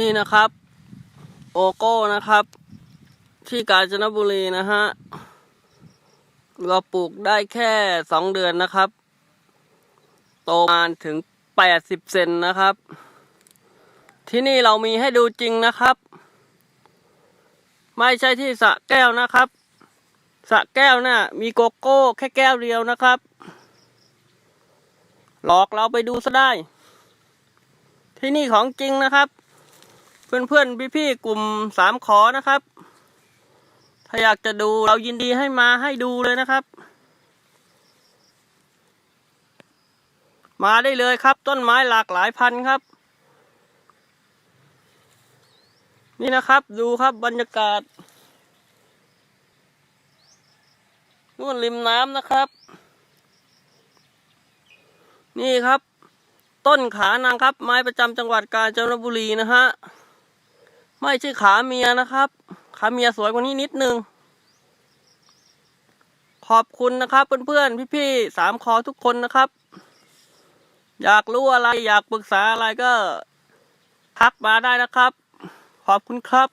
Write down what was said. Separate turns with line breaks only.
นี่นะครับ โอโก้นะครับ ที่กาญจนบุรีนะฮะเราปลูกได้แค่สองเดือนนะครับ โตมาถึงแปดสิบเซนนะครับ ที่นี่เรามีให้ดูจริงนะครับ ไม่ใช่ที่สระแก้วนะครับสระแก้วน่ะมีโกโก้แค่แก้วเดียวนะครับ หลอกเราไปดูซะได้ ที่นี่ของจริงนะครับ เพื่อนเพื่อนพี่พี่ๆกลุ่มสามขอนะครับ ถ้าอยากจะดูเรายินดีให้มาให้ดูเลยนะครับ มาได้เลยครับ ต้นไม้หลากหลายพันธุ์ครับ นี่นะครับดูครับบรรยากาศนู่นริมน้ำนะครับ นี่ครับ ต้นขานางครับ ไม้ประจำจังหวัดกาญจนบุรีนะฮะ ไม่ใช่ขาเมียนะครับ ขาเมียสวยกว่านี้นิดนึง ขอบคุณนะครับเพื่อนๆ พี่ๆสามคอทุกคนนะครับ อยากรู้อะไรอยากปรึกษาอะไรก็ทักมาได้นะครับ ขอบคุณครับ